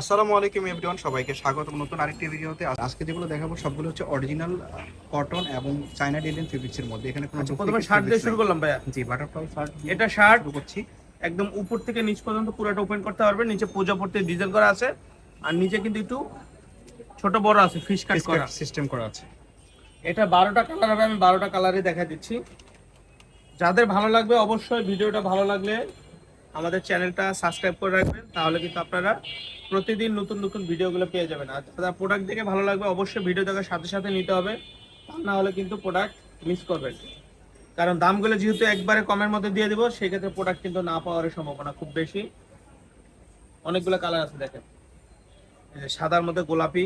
আসসালামু আলাইকুম এভরিওয়ান সবাইকে স্বাগত নতুন আরেকটি ভিডিওতে। আজকে যেগুলো দেখাবো সবগুলো হচ্ছে অরিজিনাল কটন এবং চায়না ডিলিন ফেব্রিক্সের মধ্যে। এখানে কোনো আচ্ছা, প্রথমে শার্ট দিয়ে শুরু করলাম ভাইয়া। জি বাটারফ্লাই শার্ট এটা শার্ট শুরু করছি। একদম উপর থেকে নিচ পর্যন্ত পুরোটা ওপেন করতে পারবেন নিচে পূজা পড়তে ডিজাইন করা আছে আর নিচে কিন্তু একটু ছোট বড় আছে ফিশ কাট করা। সিস্টেম করা আছে। এটা বারোটা কালার হবে আমি বারোটা কালারে দেখা দিচ্ছি। যাদের ভালো লাগবে অবশ্যই ভিডিওটা ভালো লাগলে আমাদের চ্যানেলটা সাবস্ক্রাইব করে রাখবেন, তাহলে কিন্তু আপনারা প্রতিদিন নতুন নতুন ভিডিওগুলো পেয়ে যাবেন। আর যারা প্রোডাক্ট দেখে ভালো লাগবে, অবশ্যই ভিডিও দেখার সাথে সাথে নিতে হবে না হলে কিন্তু প্রোডাক্ট মিস করবেন। কারণ দামগুলো যেহেতু একবারে কমের মধ্যে দিয়ে দিব, সেক্ষেত্রে প্রোডাক্ট কিন্তু না পাওয়ার সম্ভাবনা খুব বেশি। অনেকগুলো কালার আছে দেখেন। সাদার মধ্যে গোলাপি,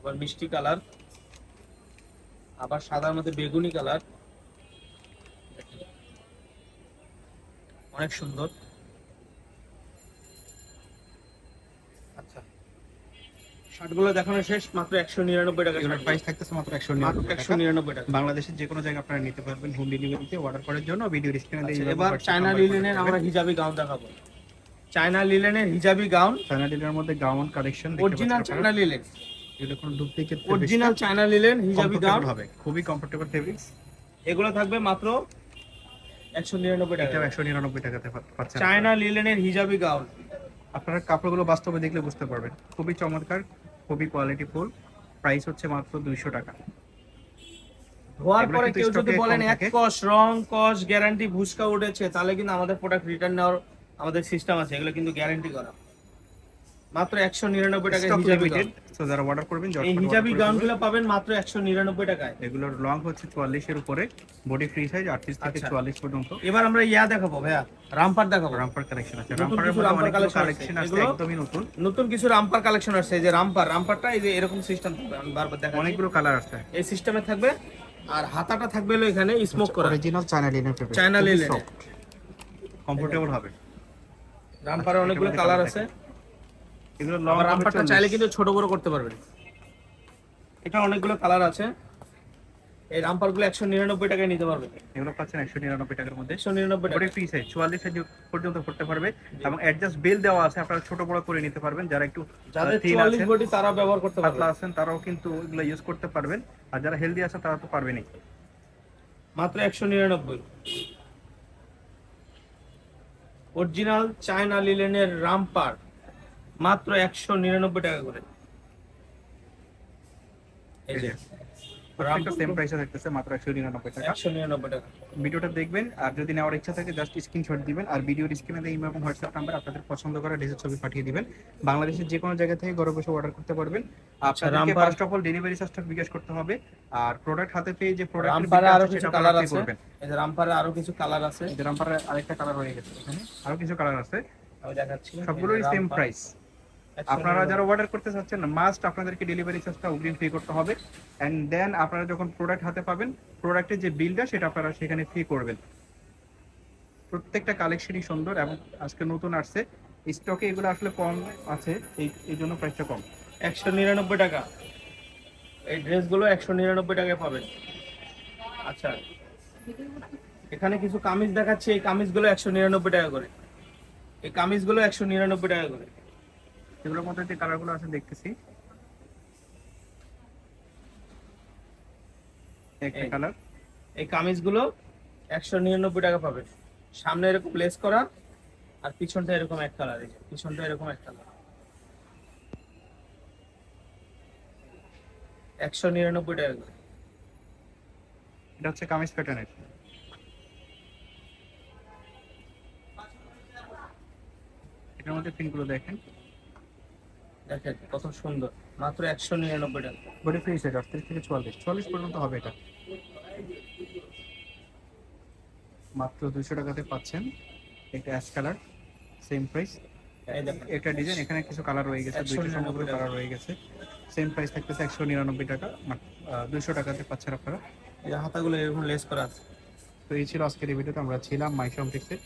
আবার মিষ্টি কালার আবার সাদার মধ্যে বেগুনি কালার অনেক সুন্দর। আচ্ছা। শার্টগুলো দেখানো শেষ মাত্র একশো নিরানব্বই টাকা এগুলোর প্রাইস থাকতেছে মাত্র একশো একশো নিরানব্বই টাকা। বাংলাদেশের যে কোনো জায়গায় আপনারা নিতে পারবেন হোম ডেলিভারিতে অর্ডার করার জন্য ভিডিও এবার চায়না লিলেনের আমরা হিজাবি গাউন দেখাবো। চায়না লিলেনের হিজাবি গাউন চায়না ডিলের মধ্যে gown collection original China linen এগুলো কোনো ডুপ্লিকেট অরিজিনাল চায়না লিলেন হিজাবি গাউন হবে। খুবই কমফোর্টেবল ফেব্রিক্স এগুলো থাকবে মাত্র একশো নিরানব্বই টাকা। একশো নিরানব্বই টাকাতে পাচ্ছেন চায়না লিলেনের হিজাবি গাউন। আপনারা কাপড়গুলো বাস্তবে দেখলে বুঝতে পারবেন। খুবই চমৎকার খুবই কোয়ালিটি ফুল প্রাইস হচ্ছে মাত্র দুইশো টাকা। ধোয়ার পরে কেউ যদি বলেন এক কস রং কস গ্যারান্টি ভুসকা উঠেছে তাহলে কিন্তু আমাদের প্রোডাক্ট রিটার্ন নেওয়ার আমাদের সিস্টেম আছে এগুলো কিন্তু গ্যারান্টি করা। মাত্র একশো নিরানব্বই টাকা হিজাবি সো যারা অর্ডার করবেন এই হিজাবি order করে গাউন ফেলবেন। গুলো পাবেন মাত্র একশো নিরানব্বই টাকায়। এগুলোর লং হচ্ছে চুয়াল্লিশের উপরে। বডি ফ্রি সাইজ আটত্রিশ থেকে আচ্ছা। চুয়াল্লিশ পর্যন্ত। এবার আমরা ইয়া দেখাবো ভাইয়া রামপার দেখাবো। রামপার কালেকশন আছে। রামপারের কিছু মধ্যে কালেকশন আছে। একদমই নতুন। নতুন কিছু রামপার কালেকশন আসছে এই যে রামপার রামপারটা এই যে এরকম সিস্টেম থাকবে আমি বারবার দেখা অনেকগুলো কালার আছে। এই সিস্টেমে থাকবে আর হাতাটা থাকবে হলো এখানে স্মোক করা। Original China linen fabric China linen. Comfortable হবে। রামপারে অনেকগুলো কালার আছে। এগুলো লং আবার চাইলে কিন্তু ছোট বড় করতে পারবেন। এটা অনেকগুলো কালার আছে। এই রামপারগুলো একশো নিরানব্বই টাকায় নিতে পারবেন এগুলো পাচ্ছেন একশো নিরানব্বই টাকার মধ্যে। একশো নিরানব্বই টাকা। ফ্রি সাইজ চুয়াল্লিশ সাইজ পর্যন্ত করতে পারবে। এবং অ্যাডজাস্ট বেল দেওয়া আছে আপনারা ছোট বড় করে নিতে পারবেন। যারা একটু যাদের চুয়াল্লিশ বডি তারা ব্যবহার করতে পারবে। পাতলা আছেন তারাও কিন্তু এগুলো ইউজ করতে পারবেন। আর যারা হেলদি আছে তারা তো পারবেনই। মাত্র একশো নিরানব্বই। অরিজিনাল চায়না লিলেনের রামপার মাত্র একশো নিরানব্বই টাকা করে। এই যে প্রত্যেকটা সেম প্রাইসে থাকতেছে মাত্র একশো নিরানব্বই টাকা। একশো নিরানব্বই টাকা। ভিডিওটা দেখবেন আর যদি নেওয়ার ইচ্ছা থাকে জাস্ট স্ক্রিনশট দিবেন আর ভিডিওর স্ক্রিনে ইমেল এবং হোয়াটসঅ্যাপ নাম্বার আপনাদের পছন্দ করা ডিজাইন ছবি পাঠিয়ে দিবেন। বাংলাদেশের যে কোনো জায়গা থেকে ঘরে বসে অর্ডার করতে পারবেন। আপনাদেরকে ফার্স্ট অফ অল ডেলিভারি চার্জটা বিকাশ করতে হবে। আর প্রোডাক্ট হাতে পেয়ে যে প্রোডাক্ট রামপারে আরও কিছু কালার আছে। এই যে রামপারে আরও কিছু কালার আছে। রামপারে আরেকটা কালার হয়ে গেছে এখানে। আরও কিছু কালার আছে। আমি দেখাচ্ছি। সবগুলোরই সেম প্রাইস 199 আপনারা যারা অর্ডার করতে চাচ্ছেন মাস্ট আপনাদেরকে ডেলিভারি চার্জটা অগ্রিম পে করতে হবে। এন্ড দেন আপনারা যখন প্রোডাক্ট হাতে পাবেন প্রোডাক্টের যে বিলটা সেটা আপনারা সেখানে পে করবেন। প্রত্যেকটা কালেকশনই সুন্দর এবং আজকে নতুন আসছে। স্টকে এগুলো আসলে কম আছে এই এই জন্য প্রাইসটা কম। একশো নিরানব্বই টাকা। এই ড্রেসগুলো একশো নিরানব্বই টাকায় পাবেন। আচ্ছা এখানে কিছু কামিজ দেখাচ্ছি। এই কামিজগুলো একশো নিরানব্বই টাকা করে। এই কামিজগুলো একশো নিরানব্বই টাকা করে। এগুলোর মধ্যে যে কালারগুলো আছে দেখতেছি। একটা কালার। এই কামিজগুলো একশো নিরানব্বই টাকা পাবে। সামনে এরকম লেস করা আর পিছনটা এরকম এক কালার এই পিছনটা এরকম এক কালার। একশো নিরানব্বই টাকা এটা হচ্ছে কামিজ প্যাটার্নের। এটার মধ্যে পিনগুলো দেখেন। দেখেন কত সুন্দর। মাত্র একশো নিরানব্বই টাকা। বডি ফ্রি সাইজ আটত্রিশ থেকে চুয়াল্লিশ। চুয়াল্লিশ পর্যন্ত হবে এটা। মাত্র দুইশো টাকাতে পাচ্ছেন এটা অ্যাশ কালার সেম প্রাইস একটা ডিজাইন এখানে কিছু কালার রয়ে গেছে 199 দুইটা সমগ্র কালার রয়ে গেছে। সেম প্রাইস থাকতেছে একশো নিরানব্বই টাকা দুইশো টাকাতে পাচ্ছেন আপনারা। এই হাতাগুলো এরকম লেস করা আছে। তো এই ছিল আজকের এই ভিডিওতে আমরা ছিলাম মাই সম্পিক্সে